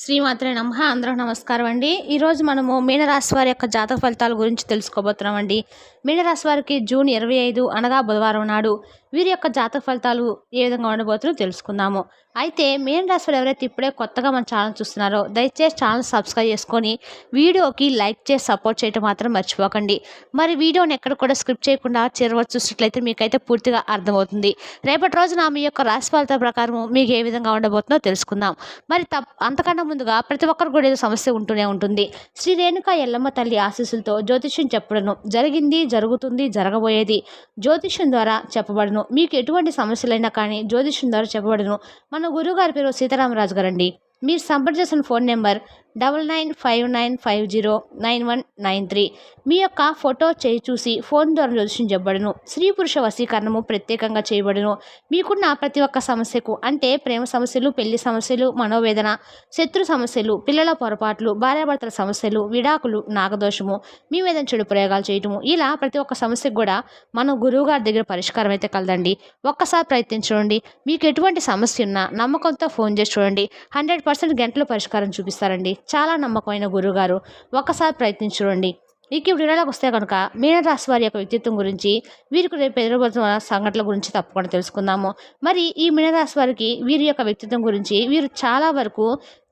శ్రీమాత్రే నమ. అందరూ నమస్కారం అండి. ఈరోజు మనము మీనరాశి వారి యొక్క జాతక ఫలితాల గురించి తెలుసుకోబోతున్నామండి. మీనరాశి వారికి జూన్ ఇరవై ఐదు అనగా బుధవారం నాడు వీరి యొక్క జాతక ఫలితాలు ఏ విధంగా ఉండబోతుందో తెలుసుకుందాము. అయితే మెయిన్ వారు ఎవరైతే ఇప్పుడే కొత్తగా మన ఛానల్ చూస్తున్నారో దయచేసి ఛానల్ సబ్స్క్రైబ్ చేసుకొని వీడియోకి లైక్ చేసి సపోర్ట్ చేయడం మాత్రం మర్చిపోకండి. మరి వీడియోని ఎక్కడ కూడా స్క్రిప్ట్ చేయకుండా చిరవరకు చూసినట్లయితే మీకైతే పూర్తిగా అర్థమవుతుంది. రేపటి రోజున మీ యొక్క రాశి ఫలితాల ప్రకారం మీకు ఏ విధంగా ఉండబోతుందో తెలుసుకుందాం. మరి తప్ అంతకన్నా ముందుగా ప్రతి ఒక్కరు కూడా ఏదో సమస్య ఉంటూనే ఉంటుంది. శ్రీ రేణుక ఎల్లమ్మ తల్లి ఆశీస్సులతో జ్యోతిష్యం చెప్పడను జరిగింది జరుగుతుంది జరగబోయేది. జ్యోతిష్యం ద్వారా చెప్పబడను. మీకు ఎటువంటి సమస్యలైనా కానీ జ్యోతిష్యం ద్వారా చెప్పబడను. మన గురువుగారి పేరు సీతారామరాజు గారండి. మీరు సంప్రదించిన phone number double nine five nine five zero nine one nine three. మీ యొక్క ఫోటో చేయి చూసి ఫోన్ ద్వారా జ్యోతిష్యం స్త్రీ పురుష వశీకరణము ప్రత్యేకంగా చేయబడును. మీకున్న ప్రతి ఒక్క సమస్యకు అంటే ప్రేమ సమస్యలు పెళ్ళి సమస్యలు మనోవేదన శత్రు సమస్యలు పిల్లల పొరపాట్లు భార్యాభర్తల సమస్యలు విడాకులు నాగదోషము మీ మీద చెడు ప్రయోగాలు చేయటము. ఇలా ప్రతి ఒక్క సమస్యకు కూడా మన గురువు గారి దగ్గర పరిష్కారం అయితే కలదండి. ఒక్కసారి ప్రయత్నించండి మీకు ఎటువంటి సమస్య ఉన్నా నమ్మకంతో ఫోన్ చేసి చూడండి. హండ్రెడ్ పర్సెంట్ గంటలో పరిష్కారం చూపిస్తారండి. చాలా నమ్మకమైన గురువుగారు. ఒక్కసారి ప్రయత్నించండి ఇక ఇప్పుడు వివరాలకు వస్తే కనుక మీనరాశి వారి యొక్క వ్యక్తిత్వం గురించి వీరికి రేపు ఎదురబోతున్న సంఘటనల గురించి తప్పకుండా తెలుసుకుందాము. మరి ఈ మీనరాశి వారికి వీరి యొక్క వ్యక్తిత్వం గురించి వీరు చాలా వరకు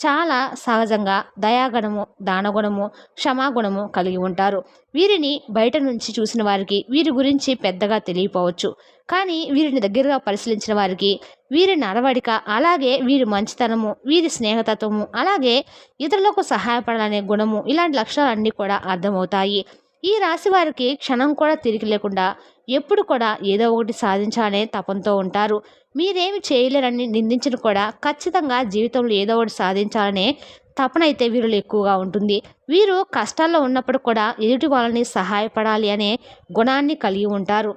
చాలా సహజంగా దయాగుణము దానగుణము క్షమాగుణము కలిగి ఉంటారు. వీరిని బయట నుంచి చూసిన వారికి వీరి గురించి పెద్దగా తెలియపోవచ్చు. కానీ వీరిని దగ్గరగా పరిశీలించిన వారికి వీరి నడవడిక అలాగే వీరి మంచితనము వీరి స్నేహతత్వము అలాగే ఇతరులకు సహాయపడాలనే గుణము ఇలాంటి లక్షణాలన్నీ కూడా అర్థమవుతాయి. ఈ రాశి వారికి క్షణం కూడా తిరిగి లేకుండా ఎప్పుడు కూడా ఏదో ఒకటి సాధించాలనే తపంతో ఉంటారు. మీరేమి చేయలేరని నిందించిన కూడా. ఖచ్చితంగా జీవితంలో ఏదో ఒకటి సాధించాలనే తపన అయితే వీరిలో ఎక్కువగా ఉంటుంది. వీరు కష్టాల్లో ఉన్నప్పుడు కూడా ఎదుటి వాళ్ళని సహాయపడాలి అనే గుణాన్ని కలిగి ఉంటారు.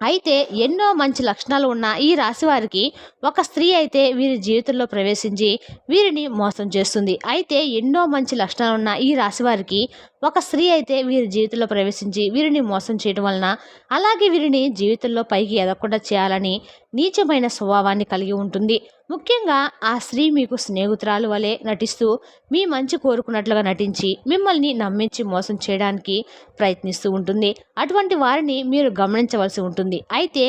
అయితే ఎన్నో మంచి లక్షణాలు ఉన్న ఈ రాశి వారికి ఒక స్త్రీ అయితే వీరి జీవితంలో ప్రవేశించి వీరిని మోసం చేస్తుంది. అయితే ఎన్నో మంచి లక్షణాలు ఉన్న ఈ రాశి వారికి ఒక స్త్రీ అయితే వీరి జీవితంలో ప్రవేశించి వీరిని మోసం చేయడం వలన అలాగే వీరిని జీవితంలో పైకి ఎదగకుండా చేయాలని నీచమైన స్వభావాన్ని కలిగి ఉంటుంది. ముఖ్యంగా ఆ స్త్రీ మీకు స్నేహితురాలు వలె నటిస్తూ మీ మంచి కోరుకున్నట్లుగా నటించి మిమ్మల్ని నమ్మించి మోసం చేయడానికి ప్రయత్నిస్తూ ఉంటుంది. అటువంటి వారిని మీరు గమనించవలసి ఉంటుంది. అయితే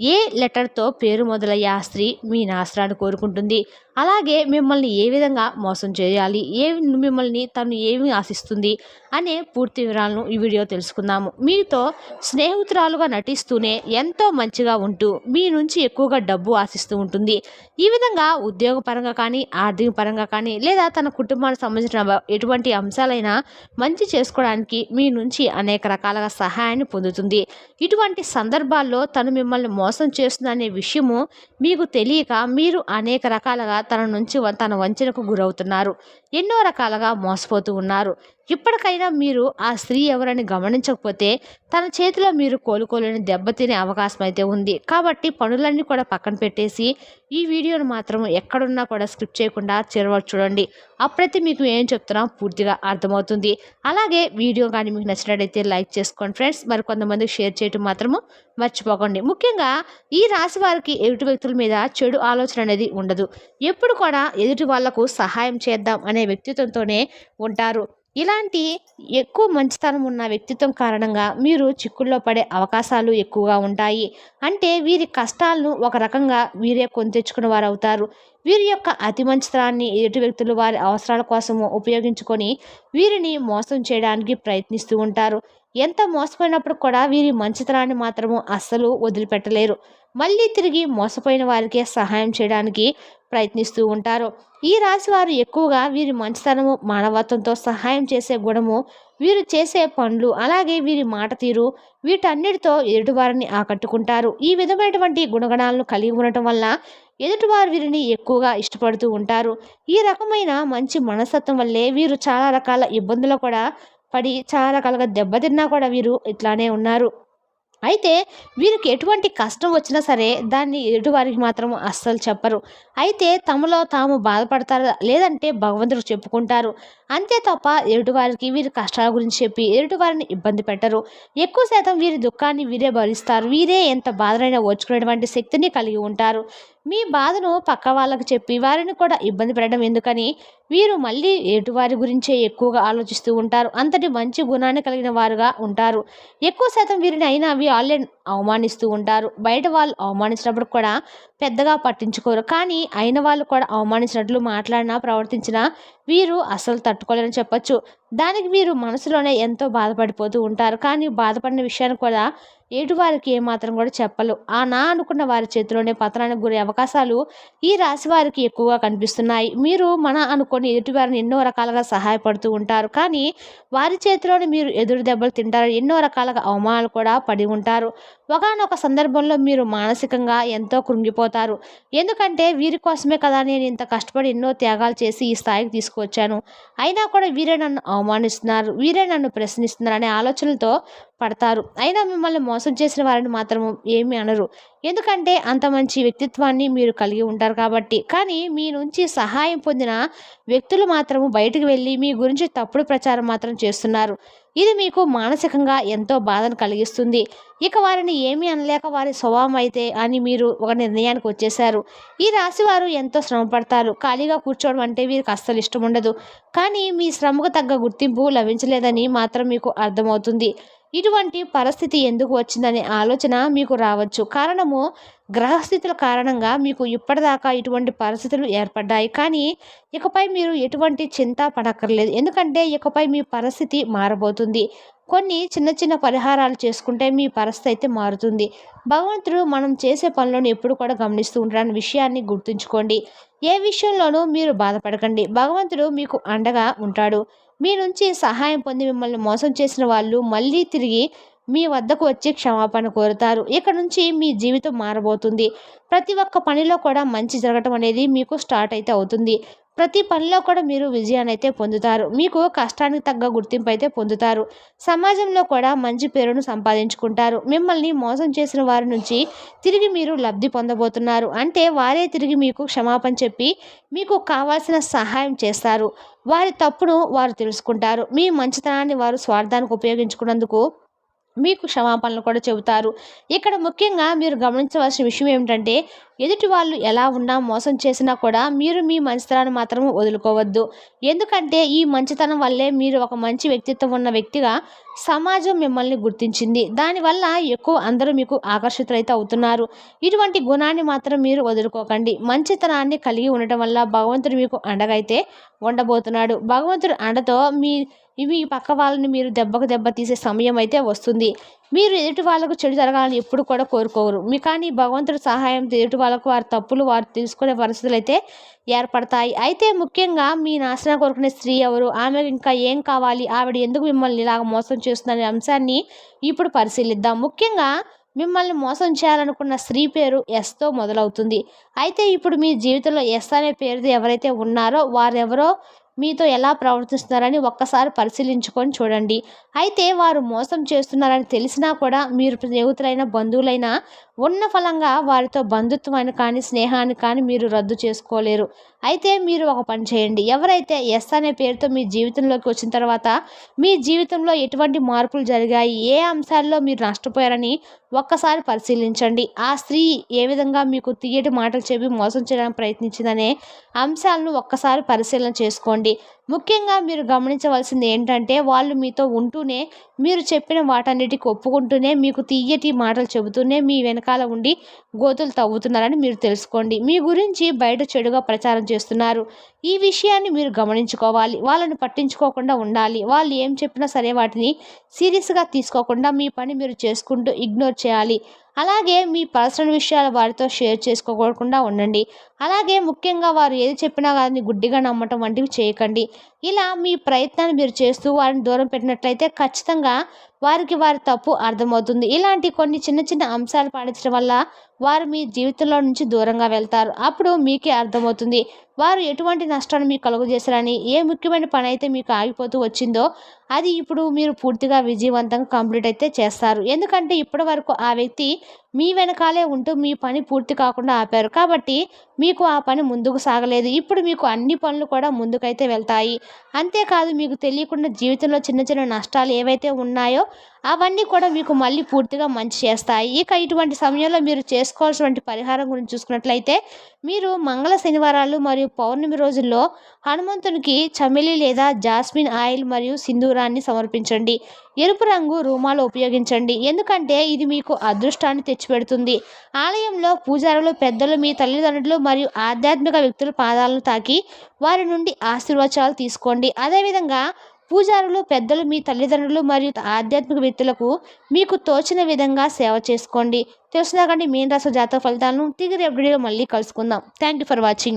ఏ లెటర్తో పేరు మొదలయ్యే ఆ స్త్రీ మీ నాశనాన్ని కోరుకుంటుంది? అలాగే మిమ్మల్ని ఏ విధంగా మోసం చేయాలి? ఏ మిమ్మల్ని తను ఏమి ఆశిస్తుంది? అనే పూర్తి వివరాలను ఈ వీడియో తెలుసుకుందాము. మీతో స్నేహితురాలుగా నటిస్తూనే ఎంతో మంచిగా ఉంటూ మీ నుంచి ఎక్కువగా డబ్బు ఆశిస్తూ ఉంటుంది. ఈ విధంగా ఉద్యోగపరంగా కానీ ఆర్థిక పరంగా కానీ లేదా తన కుటుంబానికి సంబంధించిన ఎటువంటి అంశాలైనా మంచి చేసుకోవడానికి మీ నుంచి అనేక రకాలుగా సహాయాన్ని పొందుతుంది. ఇటువంటి సందర్భాల్లో తను మిమ్మల్ని మోసం చేస్తుందనే విషయము మీకు తెలియక మీరు అనేక రకాలుగా తన నుంచి వ- తన వంచనకు గురవుతున్నారు. ఎన్నో రకాలుగా మోసపోతూ ఉన్నారు. ఇప్పటికైనా మీరు ఆ స్త్రీ ఎవరని గమనించకపోతే తన చేతిలో మీరు కోలుకోలేని దెబ్బతినే అవకాశం అయితే ఉంది. కాబట్టి పనులన్నీ కూడా పక్కన పెట్టేసి ఈ వీడియోను మాత్రం ఎక్కడున్నా కూడా స్క్రిప్ట్ చేయకుండా చిరవరకు చూడండి. అప్పుడైతే మీకు ఏం చెప్తున్నా పూర్తిగా అర్థమవుతుంది. అలాగే వీడియో కానీ మీకు నచ్చినట్టయితే లైక్ చేసుకోండి ఫ్రెండ్స్. మరి కొంతమందికి షేర్ చేయటం మాత్రము మర్చిపోకండి. ముఖ్యంగా ఈ రాశి వారికి ఎదుటి వ్యక్తుల మీద చెడు ఆలోచన అనేది ఉండదు. ఎప్పుడు కూడా ఎదుటి వాళ్ళకు సహాయం చేద్దాం అనే వ్యక్తిత్వంతోనే ఉంటారు. ఇలాంటి ఎక్కువ మంచితనం ఉన్న వ్యక్తిత్వం కారణంగా మీరు చిక్కుల్లో పడే అవకాశాలు ఎక్కువగా ఉంటాయి. అంటే వీరి కష్టాలను ఒక రకంగా వీరే కొని తెచ్చుకున్న వారు అవుతారు వీరి యొక్క అతి మంచితనాన్ని ఎదుటి వ్యక్తులు వారి అవసరాల కోసము ఉపయోగించుకొని వీరిని మోసం చేయడానికి ప్రయత్నిస్తూ ఉంటారు. ఎంత మోసపోయినప్పుడు కూడా వీరి మంచితనాన్ని మాత్రము అస్సలు వదిలిపెట్టలేరు. మళ్ళీ తిరిగి మోసపోయిన వారికే సహాయం చేయడానికి ప్రయత్నిస్తూ ఉంటారు. ఈ రాశి వారు ఎక్కువగా వీరి మంచితనము మానవత్వంతో సహాయం చేసే గుణము వీరు చేసే పనులు అలాగే వీరి మాట తీరు వీటన్నిటితో ఎదుటివారిని ఆకట్టుకుంటారు. ఈ విధమైనటువంటి గుణగణాలను కలిగి ఉండటం వల్ల ఎదుటివారు వీరిని ఎక్కువగా ఇష్టపడుతూ ఉంటారు. ఈ రకమైన మంచి మనస్తత్వం వల్లే వీరు చాలా రకాల ఇబ్బందులు కూడా పడి చాలా రకాలుగా దెబ్బతిన్నా కూడా వీరు ఇట్లానే ఉన్నారు. అయితే వీరికి ఎటువంటి కష్టం వచ్చినా సరే దాన్ని ఎదుటివారికి మాత్రం అస్సలు చెప్పరు. అయితే తమలో తాము బాధపడతారు? లేదంటే భగవంతుడికి చెప్పుకుంటారు. అంతే తప్ప ఎదుటివారికి వీరి కష్టాల గురించి చెప్పి ఎదుటివారిని ఇబ్బంది పెట్టరు. ఎక్కువ శాతం వీరి దుఃఖాన్ని వీరే భరిస్తారు. వీరే ఎంత బాధనైనా ఓర్చుకునేటువంటి శక్తిని కలిగి ఉంటారు. మీ బాధను పక్క వాళ్ళకు చెప్పి వారిని కూడా ఇబ్బంది పెట్టడం ఎందుకని? వీరు మళ్ళీ ఎటువారి గురించే ఎక్కువగా ఆలోచిస్తూ ఉంటారు. అంతటి మంచి గుణాన్ని కలిగిన వారుగా ఉంటారు. ఎక్కువ శాతం వీరిని అయినా వాళ్ళే అవమానిస్తూ ఉంటారు. బయట వాళ్ళు అవమానించినప్పుడు కూడా పెద్దగా పట్టించుకోరు. కానీ అయిన వాళ్ళు కూడా అవమానించినట్లు మాట్లాడినా ప్రవర్తించినా వీరు అసలు తట్టుకోలేరని చెప్పొచ్చు. దానికి వీరు మనసులోనే ఎంతో బాధపడిపోతూ ఉంటారు. కానీ బాధపడిన విషయాన్ని కూడా ఎటువారికి ఏమాత్రం కూడా చెప్పలు ఆ నా అనుకున్న వారి చేతిలోనే పతనానికి గురే అవకాశాలు ఈ రాశి వారికి ఎక్కువగా కనిపిస్తున్నాయి. మీరు మన అనుకొని ఎదుటివారిని ఎన్నో రకాలుగా సహాయపడుతూ ఉంటారు. కానీ వారి చేతిలోనే మీరు ఎదురు దెబ్బలు తింటారు ఎన్నో రకాలుగా అవమానాలు కూడా పడి ఉంటారు. ఒకనొక సందర్భంలో మీరు మానసికంగా ఎంతో కృంగిపోతారు. ఎందుకంటే వీరి కోసమే కదా నేను ఇంత కష్టపడి ఎన్నో త్యాగాలు చేసి ఈ స్థాయికి తీసుకువచ్చాను. అయినా కూడా వీరే నన్ను అవమానిస్తున్నారు? వీరే నన్ను ప్రశ్నిస్తున్నారు అనే ఆలోచనలతో పడతారు. అయినా మిమ్మల్ని మోసం చేసిన వారిని మాత్రం ఏమీ అనరు. ఎందుకంటే అంత మంచి వ్యక్తిత్వాన్ని మీరు కలిగి ఉంటారు కాబట్టి. కానీ మీ నుంచి సహాయం పొందిన వ్యక్తులు మాత్రము బయటకు వెళ్ళి మీ గురించి తప్పుడు ప్రచారం మాత్రం చేస్తున్నారు. ఇది మీకు మానసికంగా ఎంతో బాధను కలిగిస్తుంది. ఇక వారిని ఏమీ అనలేక వారి స్వభావం అయితే అని మీరు ఒక నిర్ణయానికి వచ్చేశారు. ఈ రాశి వారు ఎంతో శ్రమ పడతారు. ఖాళీగా కూర్చోవడం అంటే వీరికి అస్సలు ఇష్టం ఉండదు. కానీ మీ శ్రమకు తగ్గ గుర్తింపు లభించలేదని మాత్రం మీకు అర్థమవుతుంది. ఇటువంటి పరిస్థితి ఎందుకు వచ్చిందనే ఆలోచన మీకు రావచ్చు. కారణము గ్రహస్థితుల కారణంగా మీకు ఇప్పటిదాకా ఇటువంటి పరిస్థితులు ఏర్పడ్డాయి. కానీ ఇకపై మీరు ఎటువంటి చింత పడక్కర్లేదు. ఎందుకంటే ఇకపై మీ పరిస్థితి మారబోతుంది. కొన్ని చిన్న చిన్న పరిహారాలు చేసుకుంటే మీ పరిస్థితి అయితే మారుతుంది. భగవంతుడు మనం చేసే పనులను ఎప్పుడు కూడా గమనిస్తూ ఉంటాడన్న విషయాన్ని గుర్తుంచుకోండి. ఏ విషయంలోనూ మీరు బాధపడకండి. భగవంతుడు మీకు అండగా ఉంటాడు. మీ నుంచి సహాయం పొంది మిమ్మల్ని మోసం చేసిన వాళ్ళు మళ్ళీ తిరిగి మీ వద్దకు వచ్చి క్షమాపణ కోరుతారు. ఇక నుంచి మీ జీవితం మారబోతుంది. ప్రతి ఒక్క పనిలో కూడా మంచి జరగటం అనేది మీకు స్టార్ట్ అయితే అవుతుంది. ప్రతి పనిలో కూడా మీరు విజయాన్ని అయితే పొందుతారు. మీకు కష్టానికి తగ్గ గుర్తింపు అయితే పొందుతారు. సమాజంలో కూడా మంచి పేరును సంపాదించుకుంటారు. మిమ్మల్ని మోసం చేసిన వారి నుంచి తిరిగి మీరు లబ్ధి పొందబోతున్నారు. అంటే వారే తిరిగి మీకు క్షమాపణ చెప్పి మీకు కావాల్సిన సహాయం చేస్తారు. వారి తప్పును వారు తెలుసుకుంటారు. మీ మంచితనాన్ని వారు స్వార్థానికి ఉపయోగించుకున్నందుకు మీకు క్షమాపణలు కూడా చెబుతారు. ఇక్కడ ముఖ్యంగా మీరు గమనించవలసిన విషయం ఏమిటంటే ఎదుటి వాళ్ళు ఎలా ఉన్నా మోసం చేసినా కూడా మీరు మీ మంచితనాన్ని మాత్రం వదులుకోవద్దు. ఎందుకంటే ఈ మంచితనం వల్లే మీరు ఒక మంచి వ్యక్తిత్వం ఉన్న వ్యక్తిగా సమాజం మిమ్మల్ని గుర్తించింది. దానివల్ల ఎక్కువ అందరూ మీకు ఆకర్షితులైతే అవుతున్నారు. ఇటువంటి గుణాన్ని మాత్రం మీరు వదులుకోకండి. మంచితనాన్ని కలిగి ఉండటం వల్ల భగవంతుడు మీకు అండగైతే ఉండబోతున్నాడు. భగవంతుడు అండతో మీ ఇవి పక్క వాళ్ళని మీరు దెబ్బకు దెబ్బ తీసే సమయం అయితే వస్తుంది. మీరు ఎదుటి వాళ్ళకు చెడు జరగాలని ఎప్పుడు కూడా కోరుకోరు. మీ కానీ భగవంతుడి సహాయంతో ఎదుటి వాళ్ళకు వారి తప్పులు వారు తెలుసుకునే పరిస్థితులు అయితే ఏర్పడతాయి. అయితే ముఖ్యంగా మీ నాశనం కోరుకునే స్త్రీ ఎవరు? ఆమె ఇంకా ఏం కావాలి? ఆవిడ ఎందుకు మిమ్మల్ని ఇలాగ మోసం చేస్తుందనే అంశాన్ని ఇప్పుడు పరిశీలిద్దాం. ముఖ్యంగా మిమ్మల్ని మోసం చేయాలనుకున్న స్త్రీ పేరు ఎస్తో మొదలవుతుంది. అయితే ఇప్పుడు మీ జీవితంలో ఎస్ అనే పేరుతో ఎవరైతే ఉన్నారో వారెవరో మీతో ఎలా ప్రవర్తిస్తున్నారని ఒక్కసారి పరిశీలించుకొని చూడండి. అయితే వారు మోసం చేస్తున్నారని తెలిసినా కూడా మీరు స్నేహితులైన బంధువులైనా ఉన్న ఫలంగా వారితో బంధుత్వాన్ని కానీ స్నేహాన్ని కానీ మీరు రద్దు చేసుకోలేరు. అయితే మీరు ఒక పని చేయండి. ఎవరైతే ఎస్ అనే పేరుతో మీ జీవితంలోకి వచ్చిన తర్వాత మీ జీవితంలో ఎటువంటి మార్పులు జరిగాయి? ఏ అంశాల్లో మీరు నష్టపోయారని ఒక్కసారి పరిశీలించండి. ఆ స్త్రీ ఏ విధంగా మీకు తీయటి మాటలు చెప్పి మోసం చేయడానికి ప్రయత్నించిందనే అంశాలను ఒక్కసారి పరిశీలన చేసుకోండి. ముఖ్యంగా మీరు గమనించవలసింది ఏంటంటే వాళ్ళు మీతో ఉంటూనే మీరు చెప్పిన వాటన్నిటికి ఒప్పుకుంటూనే మీకు తీయటి మాటలు చెబుతూనే మీ వెనకాల ఉండి గోతులు తవ్వుతున్నారని మీరు తెలుసుకోండి. మీ గురించి బయట చెడుగా ప్రచారం చేస్తున్నారు. ఈ విషయాన్ని మీరు గమనించుకోవాలి. వాళ్ళని పట్టించుకోకుండా ఉండాలి. వాళ్ళు ఏం చెప్పినా సరే వాటిని సీరియస్గా తీసుకోకుండా మీ పని మీరు చేసుకుంటూ ఇగ్నోర్ చేయాలి. అలాగే మీ పర్సనల్ విషయాలు వారితో షేర్ చేసుకోకుండా ఉండండి. అలాగే ముఖ్యంగా వారు ఏది చెప్పినా కానీ గుడ్డిగా నమ్మటం వంటివి చేయకండి. ఇలా మీ ప్రయత్నాన్ని మీరు చేస్తూ వారిని దూరం పెట్టినట్లయితే ఖచ్చితంగా వారికి వారి తప్పు అర్థమవుతుంది. ఇలాంటి కొన్ని చిన్న చిన్న అంశాలు పాటించడం వల్ల వారు మీ జీవితంలో నుంచి దూరంగా వెళ్తారు. అప్పుడు మీకే అర్థమవుతుంది. వారు ఎటువంటి నష్టాన్ని మీకు కలుగజేశారని ఏ ముఖ్యమైన పని అయితే మీకు ఆగిపోతూ వచ్చిందో అది ఇప్పుడు మీరు పూర్తిగా విజయవంతంగా కంప్లీట్ అయితే చేస్తారు. ఎందుకంటే ఇప్పటి వరకు ఆ వ్యక్తి మీ వెనకాలే ఉంటూ మీ పని పూర్తి కాకుండా ఆపారు. కాబట్టి మీకు ఆ పని ముందుకు సాగలేదు. ఇప్పుడు మీకు అన్ని పనులు కూడా ముందుకైతే వెళ్తాయి. అంతేకాదు మీకు తెలియకుండా జీవితంలో చిన్న చిన్న నష్టాలు ఏవైతే ఉన్నాయో అవన్నీ కూడా మీకు మళ్ళీ పూర్తిగా మంచి చేస్తాయి. ఇక ఇటువంటి సమయంలో మీరు చేసుకోవాల్సినటువంటి పరిహారం గురించి చూసుకున్నట్లయితే మీరు మంగళ శనివారాలు మరియు పౌర్ణమి రోజుల్లో హనుమంతునికి చమెలి లేదా జాస్మిన్ ఆయిల్ మరియు సింధూరాన్ని సమర్పించండి. ఎరుపు రంగు రూమాలు ఉపయోగించండి. ఎందుకంటే ఇది మీకు అదృష్టాన్ని తెచ్చిపెడుతుంది. ఆలయంలో పూజారులు పెద్దలు మీ తల్లిదండ్రులు మరియు ఆధ్యాత్మిక వ్యక్తుల పాదాలను తాకి వారి నుండి ఆశీర్వచనాలు తీసుకోండి. అదేవిధంగా పూజారులు పెద్దలు మీ తల్లిదండ్రులు మరియు ఆధ్యాత్మిక వ్యక్తులకు మీకు తోచిన విధంగా సేవ చేసుకోండి. తెలుసుదాకండి మీన రాశి జాతక ఫలితాలను తిరిగి రేపు వీడియోలో మళ్ళీ కలుసుకుందాం. Thank you for watching